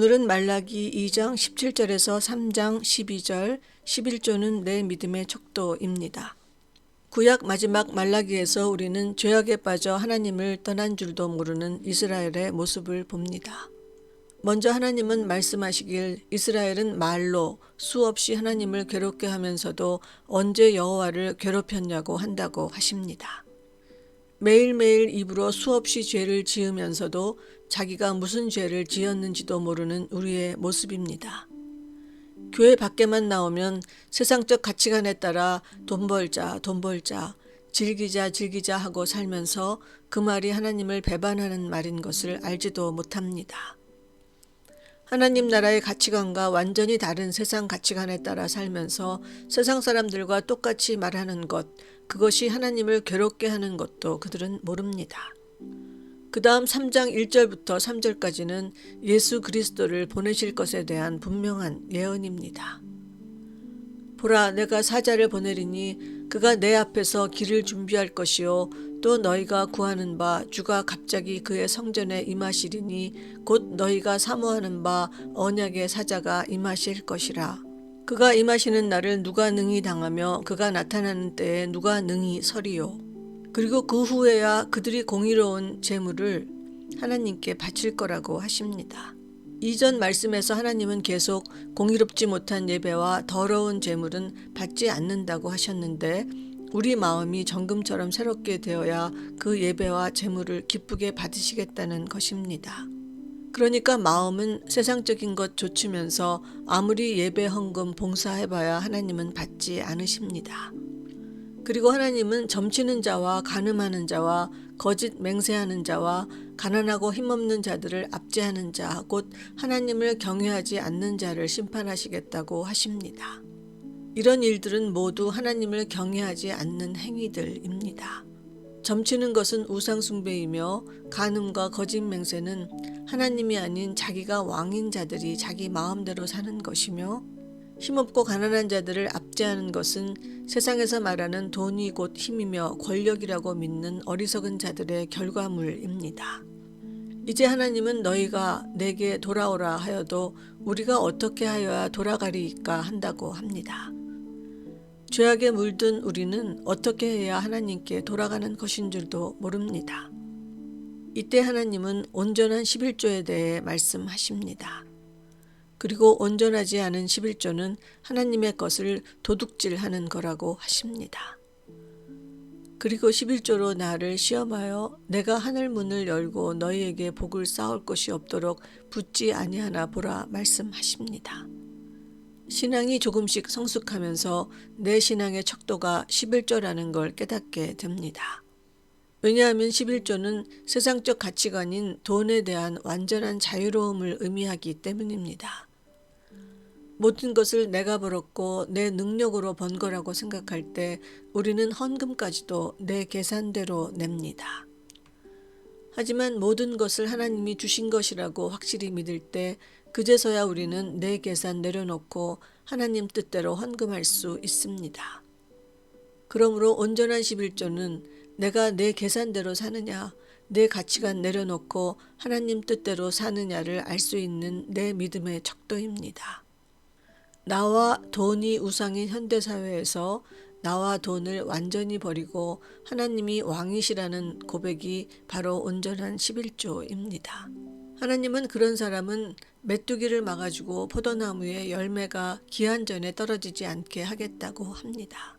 오늘은 말라기 2장 17절에서 3장 12절, 11조는 내 믿음의 척도입니다. 구약 마지막 말라기에서 우리는 죄악에 빠져 하나님을 떠난 줄도 모르는 이스라엘의 모습을 봅니다. 먼저 하나님은 말씀하시길 이스라엘은 말로 수없이 하나님을 괴롭게 하면서도 언제 여호와를 괴롭혔냐고 한다고 하십니다. 매일매일 입으로 수없이 죄를 지으면서도 자기가 무슨 죄를 지었는지도 모르는 우리의 모습입니다. 교회 밖에만 나오면 세상적 가치관에 따라 돈 벌자, 돈 벌자, 즐기자, 즐기자 하고 살면서 그 말이 하나님을 배반하는 말인 것을 알지도 못합니다. 하나님 나라의 가치관과 완전히 다른 세상 가치관에 따라 살면서 세상 사람들과 똑같이 말하는 것, 그것이 하나님을 괴롭게 하는 것도 그들은 모릅니다. 그 다음 3장 1절부터 3절까지는 예수 그리스도를 보내실 것에 대한 분명한 예언입니다. 보라, 내가 사자를 보내리니 그가 내 앞에서 길을 준비할 것이요. 또 너희가 구하는 바 주가 갑자기 그의 성전에 임하시리니 곧 너희가 사모하는 바 언약의 사자가 임하실 것이라. 그가 임하시는 날을 누가 능히 당하며 그가 나타나는 때에 누가 능히 서리요. 그리고 그 후에야 그들이 공의로운 재물을 하나님께 바칠 거라고 하십니다. 이전 말씀에서 하나님은 계속 공의롭지 못한 예배와 더러운 재물은 받지 않는다고 하셨는데 우리 마음이 정금처럼 새롭게 되어야 그 예배와 재물을 기쁘게 받으시겠다는 것입니다. 그러니까 마음은 세상적인 것 좇으면서 아무리 예배 헌금 봉사해봐야 하나님은 받지 않으십니다. 그리고 하나님은 점치는 자와 가늠하는 자와 거짓 맹세하는 자와 가난하고 힘없는 자들을 압제하는 자, 곧 하나님을 경외하지 않는 자를 심판하시겠다고 하십니다. 이런 일들은 모두 하나님을 경외하지 않는 행위들입니다. 점치는 것은 우상숭배이며 간음과 거짓 맹세는 하나님이 아닌 자기가 왕인 자들이 자기 마음대로 사는 것이며 힘없고 가난한 자들을 압제하는 것은 세상에서 말하는 돈이 곧 힘이며 권력이라고 믿는 어리석은 자들의 결과물입니다. 이제 하나님은 너희가 내게 돌아오라 하여도 우리가 어떻게 하여야 돌아가리까 한다고 합니다. 죄악에 물든 우리는 어떻게 해야 하나님께 돌아가는 것인 줄도 모릅니다. 이때 하나님은 온전한 11조에 대해 말씀하십니다. 그리고 온전하지 않은 11조는 하나님의 것을 도둑질하는 거라고 하십니다. 그리고 11조로 나를 시험하여 내가 하늘 문을 열고 너희에게 복을 쌓을 것이 없도록 붙지 아니하나 보라 말씀하십니다. 신앙이 조금씩 성숙하면서 내 신앙의 척도가 11조라는 걸 깨닫게 됩니다. 왜냐하면 11조는 세상적 가치관인 돈에 대한 완전한 자유로움을 의미하기 때문입니다. 모든 것을 내가 벌었고 내 능력으로 번 거라고 생각할 때 우리는 헌금까지도 내 계산대로 냅니다. 하지만 모든 것을 하나님이 주신 것이라고 확실히 믿을 때 그제서야 우리는 내 계산 내려놓고 하나님 뜻대로 헌금할 수 있습니다. 그러므로 온전한 11조는 내가 내 계산대로 사느냐, 내 가치관 내려놓고 하나님 뜻대로 사느냐를 알 수 있는 내 믿음의 척도입니다. 나와 돈이 우상인 현대사회에서 나와 돈을 완전히 버리고 하나님이 왕이시라는 고백이 바로 온전한 11조입니다. 하나님은 그런 사람은 메뚜기를 막아주고 포도나무의 열매가 기한 전에 떨어지지 않게 하겠다고 합니다.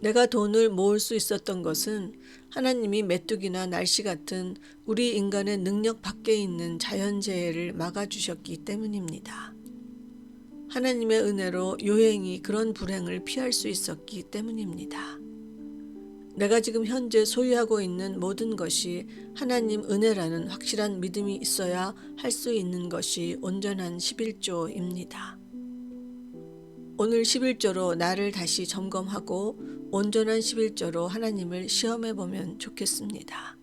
내가 돈을 모을 수 있었던 것은 하나님이 메뚜기나 날씨 같은 우리 인간의 능력 밖에 있는 자연재해를 막아주셨기 때문입니다. 하나님의 은혜로 요행이 그런 불행을 피할 수 있었기 때문입니다. 내가 지금 현재 소유하고 있는 모든 것이 하나님 은혜라는 확실한 믿음이 있어야 할 수 있는 것이 온전한 11조입니다. 오늘 11조로 나를 다시 점검하고 온전한 11조로 하나님을 시험해 보면 좋겠습니다.